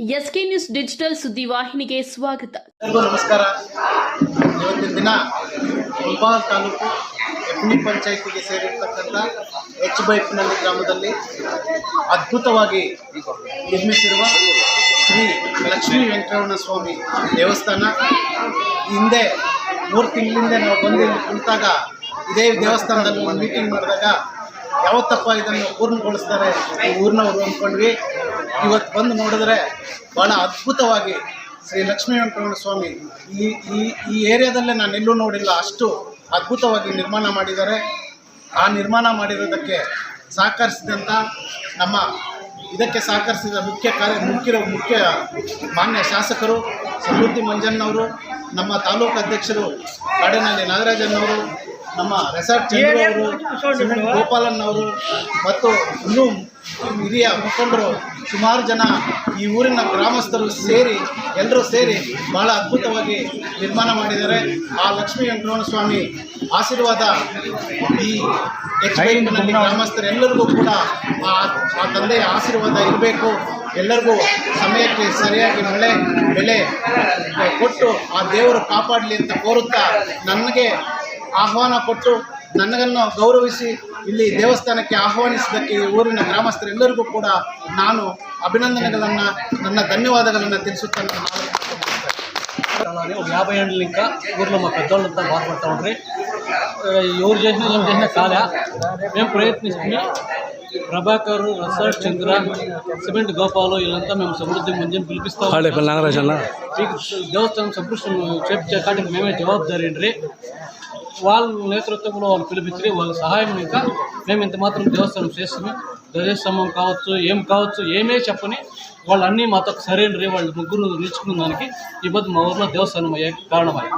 SK news digital ಸುದ್ದಿವಾಹಿನಿಗೆ ಸ್ವಾಗತ. ಎಲ್ಲರಿಗೂ ನಮಸ್ಕಾರ. ಇವತ್ತಿನ ದಿನ ಮುಲ್ಬಾಲ್ ತಾಲೂಕು ಎಪ್ಪನಿ ಪಂಚಾಯಿತಿಗೆ ಸೇರಿರ್ತಕ್ಕಂಥ ಎಚ್ ಬೈಪ್ನಳ್ಳಿ ಗ್ರಾಮದಲ್ಲಿ ಅದ್ಭುತವಾಗಿ ನಿರ್ಮಿಸಿರುವ ಶ್ರೀ ಲಕ್ಷ್ಮೀ ವೆಂಕಟರಮಣ ಸ್ವಾಮಿ ದೇವಸ್ಥಾನ. ಹಿಂದೆ ಮೂರು ತಿಂಗಳಿಂದ ನಾವು ಬಂದು ಇಲ್ಲಿ ಕುಳಿತಾಗ ಇದೇ ದೇವಸ್ಥಾನದಲ್ಲಿ ಒಂದು ಮೀಟಿಂಗ್ ಮಾಡಿದಾಗ ಯಾವತ್ತಪ್ಪ ಇದನ್ನು ಪೂರ್ಣಗೊಳಿಸ್ತಾರೆ ಊರಿನವರು ಅಂದ್ಕೊಂಡ್ವಿ. ಇವತ್ತು ಬಂದು ನೋಡಿದ್ರೆ ಭಾಳ ಅದ್ಭುತವಾಗಿ ಶ್ರೀ ಲಕ್ಷ್ಮೀ ವೆಂಕಟರಮಣ ಸ್ವಾಮಿ ಈ ಈ ಈ ಏರಿಯಾದಲ್ಲೇ ನಾನು ಎಲ್ಲೂ ನೋಡಿಲ್ಲ, ಅಷ್ಟು ಅದ್ಭುತವಾಗಿ ನಿರ್ಮಾಣ ಮಾಡಿದ್ದಾರೆ. ಆ ನಿರ್ಮಾಣ ಮಾಡಿರೋದಕ್ಕೆ ಸಹಕರಿಸಿದಂಥ ನಮ್ಮ, ಇದಕ್ಕೆ ಸಹಕರಿಸಿದ ಮುಖ್ಯ ಕಾರ್ಯ, ಮುಖ್ಯ ಮುಖ್ಯ ಮಾನ್ಯ ಶಾಸಕರು ಸಮೃದ್ಧಿ ಮಂಜಣ್ಣವರು, ನಮ್ಮ ತಾಲೂಕು ಅಧ್ಯಕ್ಷರು ಕಾಡಿನಲ್ಲಿ ನಾಗರಾಜನ್ನವರು ನಮ್ಮ ರೆಸಾರ್ಟ್ ಚಂದ್ರ ಗೋಪಾಲನ್ ಅವರು ಮತ್ತು ಇನ್ನೂ ಹಿರಿಯ ಮುಖಂಡರು ಸುಮಾರು ಜನ ಈ ಊರಿನ ಗ್ರಾಮಸ್ಥರು ಸೇರಿ ಎಲ್ಲರೂ ಸೇರಿ ಬಹಳ ಅದ್ಭುತವಾಗಿ ನಿರ್ಮಾಣ ಮಾಡಿದ್ದಾರೆ. ಆ ಲಕ್ಷ್ಮೀ ವೆಂಕಟರಮಣ ಸ್ವಾಮಿ ಆಶೀರ್ವಾದ ಈ ಎಚ್ ಗ್ರಾಮಸ್ಥರೆಲ್ಲರಿಗೂ ಕೂಡ ಆ ಆ ತಂದೆಯ ಆಶೀರ್ವಾದ ಇರಬೇಕು. ಎಲ್ಲರಿಗೂ ಸಮಯಕ್ಕೆ ಸರಿಯಾಗಿ ಮಳೆ ಬೆಲೆ ಕೊಟ್ಟು ಆ ದೇವರು ಕಾಪಾಡಲಿ ಅಂತ ಕೋರುತ್ತಾ ನನಗೆ ಆಹ್ವಾನ ಕೊಟ್ಟು ನನ್ನನ್ನು ಗೌರವಿಸಿ ಇಲ್ಲಿ ದೇವಸ್ಥಾನಕ್ಕೆ ಆಹ್ವಾನಿಸಿದ್ದಕ್ಕೆ ಈ ಊರಿನ ಗ್ರಾಮಸ್ಥರೆಲ್ಲರಿಗೂ ಕೂಡ ನಾನು ಅಭಿನಂದನೆಗಳನ್ನು ನನ್ನ ಧನ್ಯವಾದಗಳನ್ನು ತಿಳಿಸುತ್ತೇನೆ ನಾವು ಯಾಬ ಎಂಟು ಲಿಂಕ ಇವ್ರು ನಮ್ಮ ಪೆದ್ದೋಳು ಅಂತ ಇವ್ರ ಜೈನ ನಮ್ಮ ಜೈನ ಕಾಲ ಮೇಮ್ ಪ್ರಯತ್ನಿಸ್ತೀನಿ. ಪ್ರಭಾಕರ್ ರಸರ್ ಚಂದ್ರ ಸಿಮೆಂಟ್ ಗೋಪಾಲು ಇಲ್ಲಂತ ಮೇಮ್ ಸಮೃದ್ಧಿ ಮುಂಜಾನೆ ಪಿಲ್ಪಿಸ್ತಾವೆ ದೇವಸ್ಥಾನ ಸಂಪೃಷ್ಟ ಚರ್ಚೆ ಕಾಟಿನ ಮೇಮೇ ಜವಾಬ್ದಾರಿ ಏನು ರೀ వాళ్ళ నేతృత్వంలో వాళ్ళు పిలిపించి వాళ్ళ సహాయం ఇంకా మేము ఇంత మాత్రం దేవస్థానం చేస్తాము ధ్వజస్తంభం కావచ్చు ఏం కావచ్చు ఏమే చెప్పని వాళ్ళు అన్నీ మాతో సరైన రే వాళ్ళు ముగ్గురు నిలుచుకున్న దానికి ఈ మధ్య మా ఊర్లో దేవస్థానం అయ్యే కారణమయ్యాయి